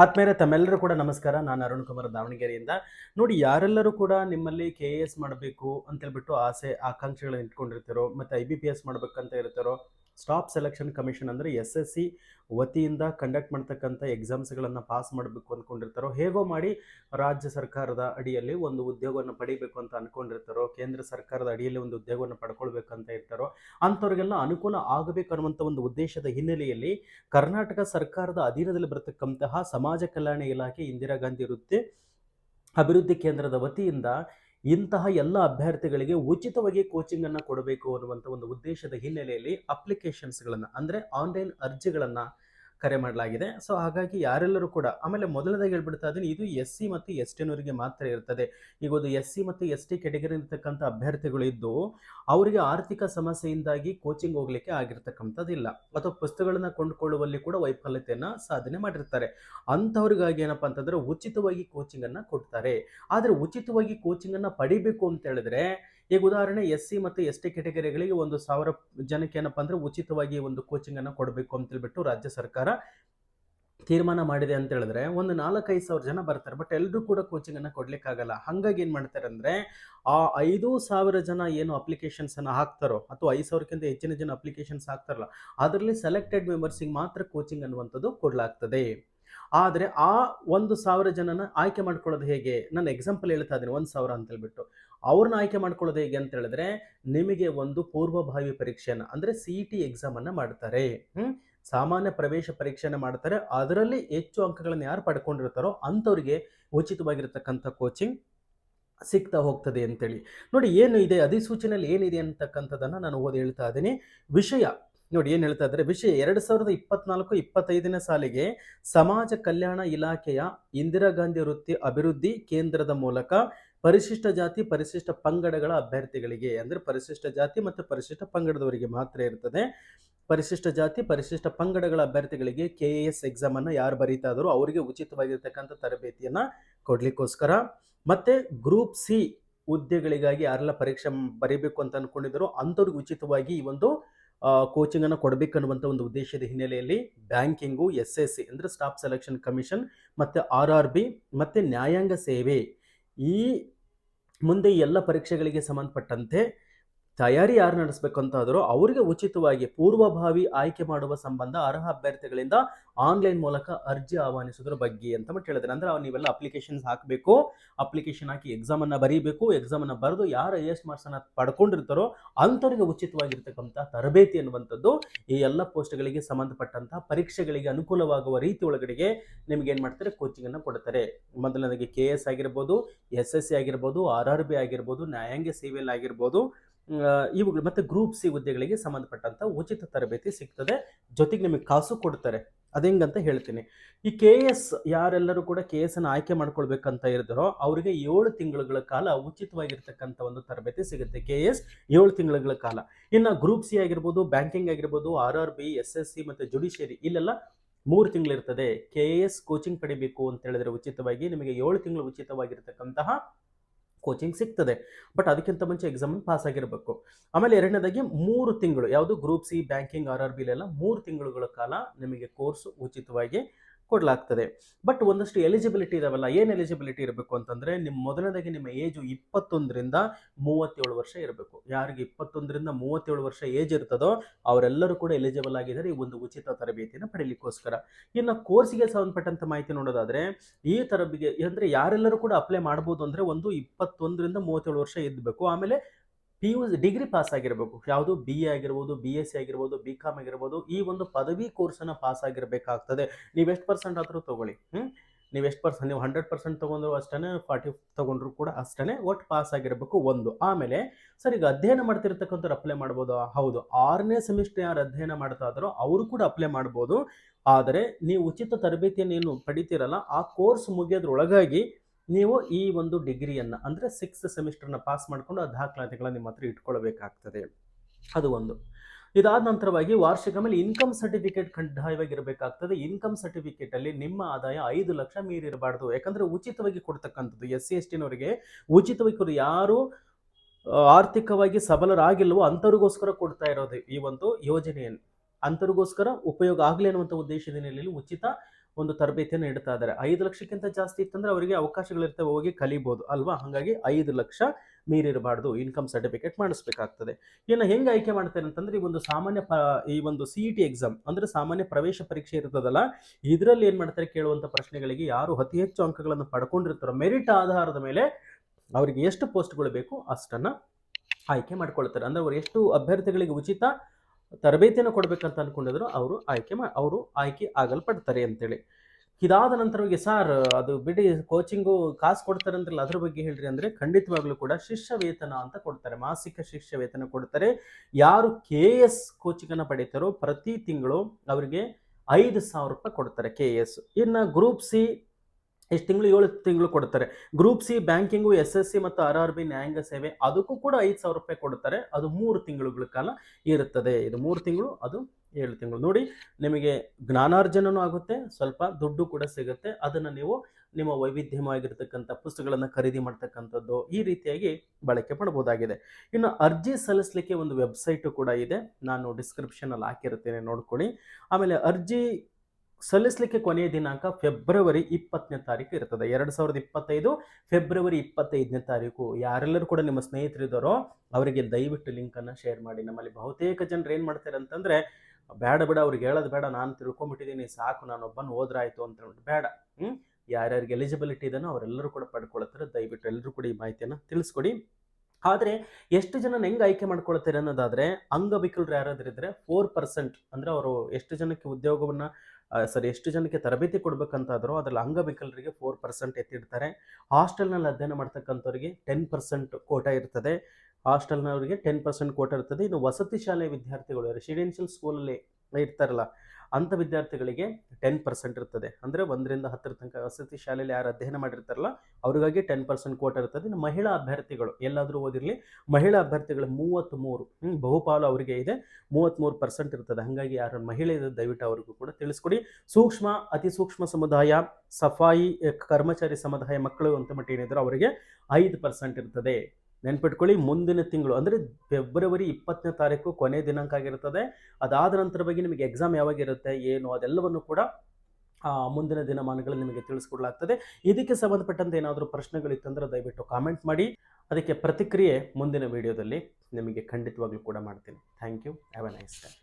ಆತ್ಮೇಲೆ ತಮ್ಮೆಲ್ಲರೂ ಕೂಡ ನಮಸ್ಕಾರ. ನಾನು ಅರುಣ್ ಕುಮಾರ್ ದಾವಣಗೆರೆಯಿಂದ. ನೋಡಿ, ಯಾರೆಲ್ಲರೂ ಕೂಡ ನಿಮ್ಮಲ್ಲಿ ಕೆ ಎ ಎಸ್ ಮಾಡಬೇಕು ಅಂತೇಳ್ಬಿಟ್ಟು ಆಸೆ, ಆಕಾಂಕ್ಷೆಗಳನ್ನ ಇಟ್ಕೊಂಡಿರ್ತಾರೋ, ಮತ್ತು ಐ ಬಿ ಪಿ ಎಸ್ ಮಾಡಬೇಕಂತ ಇರ್ತಾರೋ ಸ್ಟಾಪ್ ಸೆಲೆಕ್ಷನ್ ಕಮಿಷನ್ ಅಂದರೆ ಎಸ್ ಎಸ್ ಸಿ ವತಿಯಿಂದ ಕಂಡಕ್ಟ್ ಮಾಡ್ತಕ್ಕಂಥ ಎಕ್ಸಾಮ್ಸ್ಗಳನ್ನು ಪಾಸ್ ಮಾಡಬೇಕು ಅಂದ್ಕೊಂಡಿರ್ತಾರೋ ಹೇಗೋ ಮಾಡಿ ರಾಜ್ಯ ಸರ್ಕಾರದ ಅಡಿಯಲ್ಲಿ ಒಂದು ಉದ್ಯೋಗವನ್ನು ಪಡಿಬೇಕು ಅಂತ ಅಂದ್ಕೊಂಡಿರ್ತಾರೋ ಕೇಂದ್ರ ಸರ್ಕಾರದ ಅಡಿಯಲ್ಲಿ ಒಂದು ಉದ್ಯೋಗವನ್ನು ಪಡ್ಕೊಳ್ಬೇಕಂತ ಇರ್ತಾರೋ, ಅಂಥವ್ರಿಗೆಲ್ಲ ಅನುಕೂಲ ಆಗಬೇಕು ಅನ್ನುವಂಥ ಒಂದು ಉದ್ದೇಶದ ಹಿನ್ನೆಲೆಯಲ್ಲಿ ಕರ್ನಾಟಕ ಸರ್ಕಾರದ ಅಧೀನದಲ್ಲಿ ಬರತಕ್ಕಂತಹ ಸಮಾಜ ಕಲ್ಯಾಣ ಇಲಾಖೆ ಇಂದಿರಾ ಗಾಂಧಿ ವೃತ್ತಿ ಅಭಿವೃದ್ಧಿ ಕೇಂದ್ರದ ವತಿಯಿಂದ ಇಂತಹ ಎಲ್ಲ ಅಭ್ಯರ್ಥಿಗಳಿಗೆ ಉಚಿತವಾಗಿ ಕೋಚಿಂಗನ್ನು ಕೊಡಬೇಕು ಅನ್ನುವಂಥ ಒಂದು ಉದ್ದೇಶದ ಹಿನ್ನೆಲೆಯಲ್ಲಿ ಅಪ್ಲಿಕೇಶನ್ಸ್ಗಳನ್ನು ಅಂದರೆ ಆನ್ಲೈನ್ ಅರ್ಜಿಗಳನ್ನು ಕರೆ ಮಾಡಲಾಗಿದೆ. ಸೊ ಹಾಗಾಗಿ ಯಾರೆಲ್ಲರೂ ಕೂಡ, ಆಮೇಲೆ ಮೊದಲನೇದಾಗಿ ಹೇಳ್ಬಿಡ್ತಾ ಇದ್ದೀನಿ, ಇದು ಎಸ್ ಸಿ ಮತ್ತು ಎಸ್ ಟಿನವರಿಗೆ ಮಾತ್ರ ಇರ್ತದೆ. ಈಗ ಒಂದು ಎಸ್ ಸಿ ಮತ್ತು ಎಸ್ ಟಿ ಕೆಟಗರಿ ಇರ್ತಕ್ಕಂಥ ಅಭ್ಯರ್ಥಿಗಳು ಇದ್ದು, ಅವರಿಗೆ ಆರ್ಥಿಕ ಸಮಸ್ಯೆಯಿಂದಾಗಿ ಕೋಚಿಂಗ್ ಹೋಗ್ಲಿಕ್ಕೆ ಆಗಿರ್ತಕ್ಕಂಥದ್ದಿಲ್ಲ. ಅಥವಾ ಪುಸ್ತಕಗಳನ್ನ ಕೊಂಡುಕೊಳ್ಳುವಲ್ಲಿ ಕೂಡ ವೈಫಲ್ಯತೆಯನ್ನು ಸಾಧನೆ ಮಾಡಿರ್ತಾರೆ. ಅಂಥವ್ರಿಗಾಗಿ ಏನಪ್ಪ ಅಂತಂದ್ರೆ, ಉಚಿತವಾಗಿ ಕೋಚಿಂಗನ್ನು ಕೊಡ್ತಾರೆ. ಆದರೆ ಉಚಿತವಾಗಿ ಕೋಚಿಂಗನ್ನು ಪಡಿಬೇಕು ಅಂತ ಹೇಳಿದ್ರೆ ಈಗ ಉದಾಹರಣೆ ಎಸ್ ಸಿ ಮತ್ತು ಎಸ್ ಟಿ ಕೆಟಗರಿಗಳಿಗೆ ಒಂದು ಸಾವಿರ ಜನಕ್ಕೆ ಏನಪ್ಪ ಅಂದ್ರೆ ಉಚಿತವಾಗಿ ಒಂದು ಕೋಚಿಂಗನ್ನು ಕೊಡಬೇಕು ಅಂತ ಹೇಳ್ಬಿಟ್ಟು ರಾಜ್ಯ ಸರ್ಕಾರ ತೀರ್ಮಾನ ಮಾಡಿದೆ ಅಂತ ಹೇಳಿದ್ರೆ ಒಂದು ನಾಲ್ಕೈದು ಸಾವಿರ ಜನ ಬರ್ತಾರೆ ಬಟ್ ಎಲ್ಲರೂ ಕೂಡ ಕೋಚಿಂಗನ್ನು ಕೊಡ್ಲಿಕ್ಕಾಗಲ್ಲ. ಹಾಗಾಗಿ ಏನು ಮಾಡ್ತಾರೆ ಅಂದರೆ ಆ ಐದು ಸಾವಿರ ಜನ ಏನು ಅಪ್ಲಿಕೇಶನ್ಸ್ ಅನ್ನು ಹಾಕ್ತಾರೋ ಅಥವಾ ಐದು ಸಾವಿರಕ್ಕಿಂತ ಹೆಚ್ಚಿನ ಜನ ಅಪ್ಲಿಕೇಶನ್ಸ್ ಹಾಕ್ತಾರಲ್ಲ, ಅದರಲ್ಲಿ ಸೆಲೆಕ್ಟೆಡ್ ಮೆಂಬರ್ಸಿಗೆ ಮಾತ್ರ ಕೋಚಿಂಗ್ ಅನ್ನುವಂಥದ್ದು ಕೊಡಲಾಗ್ತದೆ. ಆದರೆ ಆ ಒಂದು ಸಾವಿರ ಜನನ ಆಯ್ಕೆ ಮಾಡ್ಕೊಳ್ಳೋದು ಹೇಗೆ? ನಾನು ಎಕ್ಸಾಂಪಲ್ ಹೇಳ್ತಾ ಇದ್ದೀನಿ, ಒಂದು ಸಾವಿರ ಅಂತ ಹೇಳ್ಬಿಟ್ಟು. ಅವ್ರನ್ನ ಆಯ್ಕೆ ಮಾಡ್ಕೊಳ್ಳೋದು ಹೇಗೆ ಅಂತ ಹೇಳಿದ್ರೆ, ನಿಮಗೆ ಒಂದು ಪೂರ್ವಭಾವಿ ಪರೀಕ್ಷೆಯನ್ನು, ಅಂದರೆ ಸಿ ಇ ಟಿ ಎಕ್ಸಾಮನ್ನು ಮಾಡ್ತಾರೆ. ಸಾಮಾನ್ಯ ಪ್ರವೇಶ ಪರೀಕ್ಷೆಯನ್ನು ಮಾಡ್ತಾರೆ. ಅದರಲ್ಲಿ ಹೆಚ್ಚು ಅಂಕಗಳನ್ನು ಯಾರು ಪಡ್ಕೊಂಡಿರ್ತಾರೋ ಅಂಥವ್ರಿಗೆ ಉಚಿತವಾಗಿರ್ತಕ್ಕಂಥ ಕೋಚಿಂಗ್ ಸಿಗ್ತಾ ಹೋಗ್ತದೆ ಅಂತೇಳಿ. ನೋಡಿ, ಏನು ಇದೆ? ಅಧಿಸೂಚನೆಯಲ್ಲಿ ಏನಿದೆ ಅಂತಕ್ಕಂಥದ್ದನ್ನು ನಾನು ಓದಿ ಹೇಳ್ತಾ ಇದ್ದೀನಿ. ವಿಷಯ. ನೋಡಿ ಏನು ಹೇಳ್ತಾ ಇದ್ದಾರೆ, ವಿಷಯ ಎರಡು ಸಾವಿರದ ಇಪ್ಪತ್ನಾಲ್ಕು ಇಪ್ಪತ್ತೈದನೇ ಸಾಲಿಗೆ ಸಮಾಜ ಕಲ್ಯಾಣ ಇಲಾಖೆಯ ಇಂದಿರಾ ಗಾಂಧಿ ವೃತ್ತಿ ಅಭಿವೃದ್ಧಿ ಕೇಂದ್ರದ ಮೂಲಕ ಪರಿಶಿಷ್ಟ ಜಾತಿ, ಪರಿಶಿಷ್ಟ ಪಂಗಡಗಳ ಅಭ್ಯರ್ಥಿಗಳಿಗೆ, ಅಂದರೆ ಪರಿಶಿಷ್ಟ ಜಾತಿ ಮತ್ತು ಪರಿಶಿಷ್ಟ ಪಂಗಡದವರಿಗೆ ಮಾತ್ರ ಇರ್ತದೆ. ಪರಿಶಿಷ್ಟ ಜಾತಿ, ಪರಿಶಿಷ್ಟ ಪಂಗಡಗಳ ಅಭ್ಯರ್ಥಿಗಳಿಗೆ ಕೆ ಎ ಎಸ್ ಎಕ್ಸಾಮನ್ನು ಯಾರು ಬರೀತಾ ಇದ್ದಾರೋ ಅವರಿಗೆ ಉಚಿತವಾಗಿರ್ತಕ್ಕಂಥ ತರಬೇತಿಯನ್ನು ಕೊಡಲಿಕ್ಕೋಸ್ಕರ. ಮತ್ತು ಗ್ರೂಪ್ ಸಿ ಹುದ್ದೆಗಳಿಗಾಗಿ ಯಾರೆಲ್ಲ ಪರೀಕ್ಷೆ ಬರೀಬೇಕು ಅಂತ ಅನ್ಕೊಂಡಿದ್ರು ಅಂಥವ್ರಿಗೆ ಉಚಿತವಾಗಿ ಈ ಒಂದು ಕೋಚಿಂಗನ್ನು ಕೊಡಬೇಕನ್ನುವಂಥ ಒಂದು ಉದ್ದೇಶದ ಹಿನ್ನೆಲೆಯಲ್ಲಿ ಬ್ಯಾಂಕಿಂಗು ಎಸ್ ಎಸ್ ಸಿ ಅಂದರೆ ಸ್ಟಾಫ್ ಸೆಲೆಕ್ಷನ್ ಕಮಿಷನ್ ಮತ್ತು ಆರ್ ಆರ್ ಬಿ ಮತ್ತು ನ್ಯಾಯಾಂಗ ಸೇವೆ ಈ ಮುಂದೆ ಎಲ್ಲ ಪರೀಕ್ಷೆಗಳಿಗೆ ಸಂಬಂಧಪಟ್ಟಂತೆ ತಯಾರಿ ಯಾರು ನಡೆಸಬೇಕು ಅಂತಾದರೂ ಅವರಿಗೆ ಉಚಿತವಾಗಿ ಪೂರ್ವಭಾವಿ ಆಯ್ಕೆ ಮಾಡುವ ಸಂಬಂಧ ಅರ್ಹ ಅಭ್ಯರ್ಥಿಗಳಿಂದ ಆನ್ಲೈನ್ ಮೂಲಕ ಅರ್ಜಿ ಆಹ್ವಾನಿಸೋದ್ರ ಬಗ್ಗೆ ಅಂತ ಬಿಟ್ಟು ಹೇಳಿದ್ರೆ ಅಂದ್ರೆ ಅವ್ರು ನೀವೆಲ್ಲ ಅಪ್ಲಿಕೇಶನ್ಸ್ ಹಾಕಬೇಕು ಅಪ್ಲಿಕೇಶನ್ ಹಾಕಿ ಎಕ್ಸಾಮ್ ಅನ್ನ ಬರೀಬೇಕು ಎಕ್ಸಾಮ್ ಅನ್ನ ಬರೆದು ಯಾರು ಹೈಯೆಸ್ಟ್ ಅನ್ನ ಪಡ್ಕೊಂಡಿರ್ತಾರೋ ಅಂಥವ್ರಿಗೆ ಉಚಿತವಾಗಿರ್ತಕ್ಕಂಥ ತರಬೇತಿ ಅನ್ನುವಂಥದ್ದು ಈ ಎಲ್ಲ ಪೋಸ್ಟ್ಗಳಿಗೆ ಸಂಬಂಧಪಟ್ಟಂತಹ ಪರೀಕ್ಷೆಗಳಿಗೆ ಅನುಕೂಲವಾಗುವ ರೀತಿ ಒಳಗಡೆಗೆ ನಿಮ್ಗೆ ಏನ್ ಮಾಡ್ತಾರೆ ಕೋಚಿಂಗನ್ನು ಕೊಡ್ತಾರೆ. ಮೊದಲನೇದಾಗಿ ಕೆ ಎಸ್ ಆಗಿರ್ಬೋದು ಎಸ್ ಎಸ್ ಸಿ ಆಗಿರ್ಬೋದು ಆರ್ ಆರ್ ಬಿ ಆಗಿರ್ಬೋದು, ನ್ಯಾಯಾಂಗ ಸಿವಿಲ್ ಆಗಿರ್ಬೋದು ಇವುಗಳು ಮತ್ತು ಗ್ರೂಪ್ ಸಿ ಹುದ್ದೆಗಳಿಗೆ ಸಂಬಂಧಪಟ್ಟಂಥ ಉಚಿತ ತರಬೇತಿ ಸಿಗ್ತದೆ. ಜೊತೆಗೆ ನಿಮಗೆ ಕಾಸು ಕೊಡ್ತಾರೆ. ಅದೇಂಗಂತ ಹೇಳ್ತೀನಿ. ಈ ಕೆ ಎಸ್ ಯಾರೆಲ್ಲರೂ ಕೂಡ ಕೆ ಎಸ್ ಅನ್ನು ಆಯ್ಕೆ ಮಾಡ್ಕೊಳ್ಬೇಕಂತ ಇರ್ತಾರೋ ಅವರಿಗೆ ಏಳು ತಿಂಗಳುಗಳ ಕಾಲ ಉಚಿತವಾಗಿರ್ತಕ್ಕಂಥ ಒಂದು ತರಬೇತಿ ಸಿಗುತ್ತೆ ಕೆ ಎಸ್ ಏಳು ತಿಂಗಳುಗಳ ಕಾಲ. ಇನ್ನು ಗ್ರೂಪ್ ಸಿ ಆಗಿರ್ಬೋದು ಬ್ಯಾಂಕಿಂಗ್ ಆಗಿರ್ಬೋದು R R B S S C ಮತ್ತು ಜುಡಿಷಿಯರಿ ಇಲ್ಲೆಲ್ಲ ಮೂರು ತಿಂಗಳಿರ್ತದೆ ಕೆ ಎಸ್ ಕೋಚಿಂಗ್ ಪಡಿಬೇಕು ಅಂತ ಹೇಳಿದ್ರೆ ಉಚಿತವಾಗಿ ನಿಮಗೆ ಏಳು ತಿಂಗಳು ಉಚಿತವಾಗಿರ್ತಕ್ಕಂತಹ ಕೋಚಿಂಗ್ ಸಿಗ್ತದೆ. ಬಟ್ ಅದಕ್ಕಿಂತ ಮುಂಚೆ ಎಕ್ಸಾಮ್ ಪಾಸ್ ಆಗಿರಬೇಕು. ಆಮೇಲೆ ಎರಡನೇದಾಗಿ ಮೂರು ತಿಂಗಳು, ಯಾವುದು group C banking R R ಬಿಲೆಲ್ಲ ಮೂರು ತಿಂಗಳುಗಳ ಕಾಲ ನಿಮಗೆ ಕೋರ್ಸ್ ಉಚಿತವಾಗಿ ಕೊಡಲಾಗ್ತದೆ. ಬಟ್ ಒಂದಷ್ಟು ಎಲಿಜಿಬಿಲಿಟಿ ಇದಾವಲ್ಲ, ಏನು ಎಲಿಜಿಬಿಲಿಟಿ ಇರಬೇಕು ಅಂತಂದರೆ ನಿಮ್ಮ ಮೊದಲನೇದಾಗಿ ನಿಮ್ಮ ಏಜು ಇಪ್ಪತ್ತೊಂದರಿಂದ ಮೂವತ್ತೇಳು ವರ್ಷ ಇರಬೇಕು. ಯಾರಿಗೆ ಇಪ್ಪತ್ತೊಂದರಿಂದ ಮೂವತ್ತೇಳು ವರ್ಷ ಏಜ್ ಇರ್ತದೋ, ಅವರೆಲ್ಲರೂ ಕೂಡ ಎಲಿಜಿಬಲ್ ಆಗಿದ್ದಾರೆ ಈ ಒಂದು ಉಚಿತ ತರಬೇತಿಯನ್ನು ಪಡೀಲಿಕ್ಕೋಸ್ಕರ. ಇನ್ನು ಕೋರ್ಸಿಗೆ ಸಂಬಂಧಪಟ್ಟಂಥ ಮಾಹಿತಿ ನೋಡೋದಾದರೆ, ಈ ತರಬೇತಿ ಅಂದರೆ ಯಾರೆಲ್ಲರೂ ಕೂಡ ಅಪ್ಲೈ ಮಾಡ್ಬೋದು ಅಂದರೆ ಒಂದು ಇಪ್ಪತ್ತೊಂದರಿಂದ ಮೂವತ್ತೇಳು ವರ್ಷ ಇರಬೇಕು. ಆಮೇಲೆ ಪಿ ಯು ಡಿಗ್ರಿ ಪಾಸ್ ಆಗಿರಬೇಕು. ಯಾವುದು ಬಿ ಎ ಆಗಿರ್ಬೋದು ಬಿ ಎಸ್ ಸಿ ಆಗಿರ್ಬೋದು ಬಿ ಕಾಮ್ ಆಗಿರ್ಬೋದು, ಈ ಒಂದು ಪದವಿ ಕೋರ್ಸನ್ನು ಪಾಸ್ ಆಗಿರಬೇಕಾಗ್ತದೆ. ನೀವು ಎಷ್ಟು ಪರ್ಸೆಂಟ್ ಆದರೂ ತೊಗೊಳ್ಳಿ. ಹ್ಞೂ ನೀವು ಎಷ್ಟು ಪರ್ಸೆಂಟ್ ನೀವು ಹಂಡ್ರೆಡ್ ಪರ್ಸೆಂಟ್ ತೊಗೊಂಡ್ರು ಅಷ್ಟೇ ಫಾರ್ಟಿ ತೊಗೊಂಡ್ರು ಕೂಡ ಅಷ್ಟೇ ಒಟ್ಟು ಪಾಸ್ ಆಗಿರಬೇಕು ಒಂದು. ಆಮೇಲೆ, ಸರ್ ಈಗ ಅಧ್ಯಯನ ಮಾಡ್ತಿರ್ತಕ್ಕಂಥವ್ರು ಅಪ್ಲೈ ಮಾಡ್ಬೋದು? ಹೌದು. ಆರನೇ ಸೆಮಿಸ್ಟರ್ ಯಾರು ಅಧ್ಯಯನ ಮಾಡ್ತಾ ಇದ್ದಾರೋ ಅವರು ಕೂಡ ಅಪ್ಲೈ ಮಾಡ್ಬೋದು. ಆದರೆ, ನೀವು ಉಚಿತ ತರಬೇತಿಯನ್ನು ಏನು ಪಡಿತೀರಲ್ಲ, ಆ ಕೋರ್ಸ್ ಮುಗಿಯೋದ್ರೊಳಗಾಗಿ ನೀವು ಈ ಒಂದು ಡಿಗ್ರಿಯನ್ನು ಅಂದರೆ ಸಿಕ್ಸ್ ಸೆಮಿಸ್ಟರ್ನ ಪಾಸ್ ಮಾಡಿಕೊಂಡು ಆ ದಾಖಲಾತಿಗಳನ್ನ ನಿಮ್ಮ ಹತ್ರ ಇಟ್ಕೊಳ್ಬೇಕಾಗ್ತದೆ. ಅದು ಒಂದು. ಇದಾದ ನಂತರವಾಗಿ ವಾರ್ಷಿಕ ಮೇಲೆ ಇನ್ಕಮ್ ಸರ್ಟಿಫಿಕೇಟ್ ಕಡ್ಡಾಯವಾಗಿ ಇರಬೇಕಾಗ್ತದೆ ಇನ್ಕಮ್ ಸರ್ಟಿಫಿಕೇಟ್ ಅಲ್ಲಿ ನಿಮ್ಮ ಆದಾಯ ಐದು ಲಕ್ಷ ಮೀರಿರಬಾರ್ದು. ಯಾಕಂದರೆ ಉಚಿತವಾಗಿ ಕೊಡ್ತಕ್ಕಂಥದ್ದು ಎಸ್ ಸಿ ಎಸ್ ಟಿನವರಿಗೆ ಉಚಿತವಾಗಿ ಯಾರು ಆರ್ಥಿಕವಾಗಿ ಸಬಲರಾಗಿಲ್ವೋ ಅಂಥವ್ರಿಗೋಸ್ಕರ ಕೊಡ್ತಾ ಇರೋದು ಈ ಒಂದು ಯೋಜನೆಯನ್ನು. ಅಂಥವ್ರಿಗೋಸ್ಕರ ಉಪಯೋಗ ಆಗಲಿ ಅನ್ನುವಂಥ ಉದ್ದೇಶದ ಉಚಿತ ಒಂದು ತರಬೇತಿಯನ್ನು ನೀಡ್ತಾ ಇದ್ದಾರೆ. ಐದು ಲಕ್ಷಕ್ಕಿಂತ ಜಾಸ್ತಿ ಇತ್ತಂದ್ರೆ ಅವರಿಗೆ ಅವಕಾಶಗಳಿರ್ತವೆ, ಹೋಗಿ ಕಲಿಬೋದು. ಅಲ್ವಾ? ಹಾಗಾಗಿ ಐದು ಲಕ್ಷ ಮೀರಿರಬಾರ್ದು. ಇನ್ಕಮ್ ಸರ್ಟಿಫಿಕೇಟ್ ಮಾಡಿಸ್ಬೇಕಾಗ್ತದೆ. ಇನ್ನು ಹೆಂಗೆ ಆಯ್ಕೆ ಮಾಡ್ತಾರೆ ಅಂತಂದ್ರೆ, ಈ ಒಂದು ಸಾಮಾನ್ಯ ಈ ಒಂದು ಸಿ ಇ ಟಿ ಎಕ್ಸಾಮ್ ಅಂದ್ರೆ ಸಾಮಾನ್ಯ ಪ್ರವೇಶ ಪರೀಕ್ಷೆ ಇರ್ತದಲ್ಲ, ಇದರಲ್ಲಿ ಏನು ಮಾಡ್ತಾರೆ ಕೇಳುವಂಥ ಪ್ರಶ್ನೆಗಳಿಗೆ ಯಾರು ಅತಿ ಹೆಚ್ಚು ಅಂಕಗಳನ್ನು ಪಡ್ಕೊಂಡಿರ್ತಾರೋ, ಮೆರಿಟ್ ಆಧಾರದ ಮೇಲೆ ಅವರಿಗೆ ಎಷ್ಟು ಪೋಸ್ಟ್ಗಳು ಬೇಕು ಅಷ್ಟನ್ನು ಆಯ್ಕೆ ಮಾಡ್ಕೊಳ್ತಾರೆ. ಅಂದ್ರೆ ಅವರು ಎಷ್ಟು ಅಭ್ಯರ್ಥಿಗಳಿಗೆ ಉಚಿತ ತರಬೇತಿಯನ್ನು ಕೊಡಬೇಕಂತ ಅಂದ್ಕೊಂಡಿದ್ರು ಅವರು ಆಯ್ಕೆ ಮಾ, ಅವರು ಆಯ್ಕೆ ಆಗಲ್ಪಡ್ತಾರೆ ಅಂತೇಳಿ. ಇದಾದ ನಂತರವಾಗಿ ಸರ್ ಅದು ಬಿಡಿ ಕೋಚಿಂಗು ಕಾಸು ಕೊಡ್ತಾರೆ ಅಂದ್ರಲ್ಲ, ಅದ್ರ ಬಗ್ಗೆ ಹೇಳ್ರಿ ಅಂದರೆ ಖಂಡಿತವಾಗ್ಲೂ ಕೂಡ ಶಿಷ್ಯ ವೇತನ ಅಂತ ಕೊಡ್ತಾರೆ. ಮಾಸಿಕ ಶಿಷ್ಯ ವೇತನ ಕೊಡ್ತಾರೆ. ಯಾರು ಕೆ ಎಸ್ ಕೋಚಿಂಗನ್ನು ಪಡೀತಾರೋ ಪ್ರತಿ ತಿಂಗಳು ಅವರಿಗೆ ಐದು ಸಾವಿರ ರೂಪಾಯಿ ಕೊಡ್ತಾರೆ ಕೆ ಎಸ್ ಇನ್ನು ಗ್ರೂಪ್ ಸಿ ಎಷ್ಟು ತಿಂಗಳು, ಏಳು ತಿಂಗಳು ಕೊಡ್ತಾರೆ. Group C, banking, S S C ಮತ್ತು ಆರ್ ಆರ್ ಬಿ ನ್ಯಾಯಾಂಗ ಸೇವೆ, ಅದಕ್ಕೂ ಕೂಡ ಐದು ಸಾವಿರ ರೂಪಾಯಿ ಕೊಡ್ತಾರೆ. ಅದು ಮೂರು ತಿಂಗಳುಗಳ ಕಾಲ ಇರುತ್ತದೆ. ಇದು ಮೂರು ತಿಂಗಳು, ಅದು ಏಳು ತಿಂಗಳು. ನೋಡಿ, ನಿಮಗೆ ಜ್ಞಾನಾರ್ಜನನೂ ಆಗುತ್ತೆ, ಸ್ವಲ್ಪ ದುಡ್ಡು ಕೂಡ ಸಿಗುತ್ತೆ. ಅದನ್ನು ನೀವು ನಿಮ್ಮ ವೈವಿಧ್ಯಮವಾಗಿರ್ತಕ್ಕಂಥ ಪುಸ್ತಕಗಳನ್ನು ಖರೀದಿ ಮಾಡ್ತಕ್ಕಂಥದ್ದು ಈ ರೀತಿಯಾಗಿ ಬಳಕೆ ಮಾಡಬಹುದಾಗಿದೆ ಇನ್ನು ಅರ್ಜಿ ಸಲ್ಲಿಸಲಿಕ್ಕೆ ಒಂದು ವೆಬ್ಸೈಟು ಕೂಡ ಇದೆ. ನಾನು ಡಿಸ್ಕ್ರಿಪ್ಷನಲ್ಲಿ ಹಾಕಿರುತ್ತೇನೆ, ನೋಡ್ಕೊಳ್ಳಿ. ಆಮೇಲೆ ಅರ್ಜಿ ಸಲ್ಲಿಸಲಿಕ್ಕೆ ಕೊನೆಯ ದಿನಾಂಕ ಫೆಬ್ರವರಿ ಇಪ್ಪತ್ತನೇ ತಾರೀಕು ಇರ್ತದೆ. ಎರಡು ಸಾವಿರದ ಇಪ್ಪತ್ತೈದು ಫೆಬ್ರವರಿ ಇಪ್ಪತ್ತೈದನೇ ತಾರೀಕು ಯಾರೆಲ್ಲರೂ ಕೂಡ ನಿಮ್ಮ ಸ್ನೇಹಿತರಿದ್ದಾರೋ ಅವರಿಗೆ ದಯವಿಟ್ಟು ಲಿಂಕನ್ನು ಶೇರ್ ಮಾಡಿ. ನಮ್ಮಲ್ಲಿ ಬಹುತೇಕ ಜನರು ಏನು ಮಾಡ್ತಾರೆ ಅಂತಂದರೆ ಬೇಡ ಬೇಡ, ಅವ್ರಿಗೆ ಹೇಳೋದು ಬೇಡ, ನಾನು ತಿಳ್ಕೊಂಬಿಟ್ಟಿದ್ದೀನಿ ಸಾಕು, ನಾನು ಒಬ್ಬನ ಹೋದ್ರಾಯ್ತು ಅಂತ ಬೇಡ ಯಾರ್ಯಾರಿಗೆ ಎಲಿಜಿಬಿಲಿಟಿ ಇದನ್ನು ಅವರೆಲ್ಲರೂ ಕೂಡ ಪಡ್ಕೊಳ್ತಾರೆ ದಯವಿಟ್ಟು ಎಲ್ಲರೂ ಕೂಡ ಈ ಮಾಹಿತಿಯನ್ನು ತಿಳಿಸ್ಕೊಡಿ. ಆದರೆ, ಎಷ್ಟು ಜನ ಹೆಂಗೆ ಆಯ್ಕೆ ಮಾಡ್ಕೊಳ್ತಾರೆ ಅನ್ನೋದಾದರೆ, ಅಂಗವಿಕಲರು ಯಾರಾದ್ರೂ ಇದ್ದರೆ ಫೋರ್ ಪರ್ಸೆಂಟ್ ಅಂದರೆ ಅವರು ಎಷ್ಟು ಜನಕ್ಕೆ ಉದ್ಯೋಗವನ್ನು ಸರಿ ಎಷ್ಟು ಜನಕ್ಕೆ ತರಬೇತಿ ಕೊಡ್ಬೇಕಂತಾದರೂ ಅದರಲ್ಲಿ ಅಂಗವಿಕಲರಿಗೆ ಫೋರ್ ಪರ್ಸೆಂಟ್ ಎತ್ತಿಡ್ತಾರೆ. ಹಾಸ್ಟೆಲ್ನಲ್ಲಿ ಅಧ್ಯಯನ ಮಾಡ್ತಕ್ಕಂಥವ್ರಿಗೆ ಟೆನ್ ಪರ್ಸೆಂಟ್ ಕೋಟ ಇರ್ತದೆ. ಹಾಸ್ಟೆಲ್ನವರಿಗೆ ಟೆನ್ ಪರ್ಸೆಂಟ್ ಕೋಟ ಇರ್ತದೆ. ಇನ್ನು ವಸತಿ ಶಾಲೆ ವಿದ್ಯಾರ್ಥಿಗಳು ರೆಸಿಡೆನ್ಷಿಯಲ್ ಸ್ಕೂಲಲ್ಲಿ ಇರ್ತಾರಲ್ಲ ಅಂಥ ವಿದ್ಯಾರ್ಥಿಗಳಿಗೆ ಟೆನ್ ಪರ್ಸೆಂಟ್ ಇರ್ತದೆ. ಅಂದರೆ ಒಂದರಿಂದ ಹತ್ತರ ತನಕ ವಸತಿ ಶಾಲೆಯಲ್ಲಿ ಯಾರು ಅಧ್ಯಯನ ಮಾಡಿರ್ತಾರಲ್ಲ, ಅವ್ರಿಗಾಗಿ ಟೆನ್ ಪರ್ಸೆಂಟ್ ಕೋಟ ಇರ್ತದೆ. ಇನ್ನು ಮಹಿಳಾ ಅಭ್ಯರ್ಥಿಗಳು ಎಲ್ಲಾದರೂ ಓದಿರಲಿ, ಮಹಿಳಾ ಅಭ್ಯರ್ಥಿಗಳು ಮೂವತ್ತ್ಮೂರು ಬಹುಪಾಲು ಅವರಿಗೆ ಇದೆ ಮೂವತ್ತ್ಮೂರು ಪರ್ಸೆಂಟ್ ಇರ್ತದೆ. ಹಾಗಾಗಿ ಯಾರು ಮಹಿಳೆ ದಯವಿಟ್ಟು ಅವ್ರಿಗೂ ಕೂಡ ತಿಳಿಸ್ಕೊಡಿ. ಸೂಕ್ಷ್ಮ, ಅತಿ ಸೂಕ್ಷ್ಮ ಸಮುದಾಯ, ಸಫಾಯಿ, ಕರ್ಮಚಾರಿ ಸಮುದಾಯ ಮಕ್ಕಳು ಅಂತ ಮಟ್ಟ ಏನಿದ್ರು ಅವರಿಗೆ ಐದು ಪರ್ಸೆಂಟ್ ಇರ್ತದೆ. ನೆನ್ಪಿಟ್ಕೊಳ್ಳಿ ಮುಂದಿನ ತಿಂಗಳು, ಅಂದರೆ ಫೆಬ್ರವರಿ ಇಪ್ಪತ್ತನೇ ತಾರೀಕು ಕೊನೆ ದಿನಾಂಕ ಆಗಿರುತ್ತದೆ ಅದಾದ ನಂತರ ಬಗ್ಗೆ ನಿಮಗೆ ಎಕ್ಸಾಮ್ ಯಾವಾಗಿರುತ್ತೆ, ಏನು, ಅದೆಲ್ಲವನ್ನು ಕೂಡ ಮುಂದಿನ ದಿನಮಾನಗಳಲ್ಲಿ ನಿಮಗೆ ತಿಳಿಸ್ಕೊಡ್ಲಾಗ್ತದೆ. ಇದಕ್ಕೆ ಸಂಬಂಧಪಟ್ಟಂತೆ ಏನಾದರೂ ಪ್ರಶ್ನೆಗಳಿತ್ತಂದ್ರೆ ದಯವಿಟ್ಟು ಕಾಮೆಂಟ್ ಮಾಡಿ. ಅದಕ್ಕೆ ಪ್ರತಿಕ್ರಿಯೆ ಮುಂದಿನ ವಿಡಿಯೋದಲ್ಲಿ ನಿಮಗೆ ಖಂಡಿತವಾಗ್ಲೂ ಕೂಡ ಮಾಡ್ತೀನಿ. Thank you have a nice time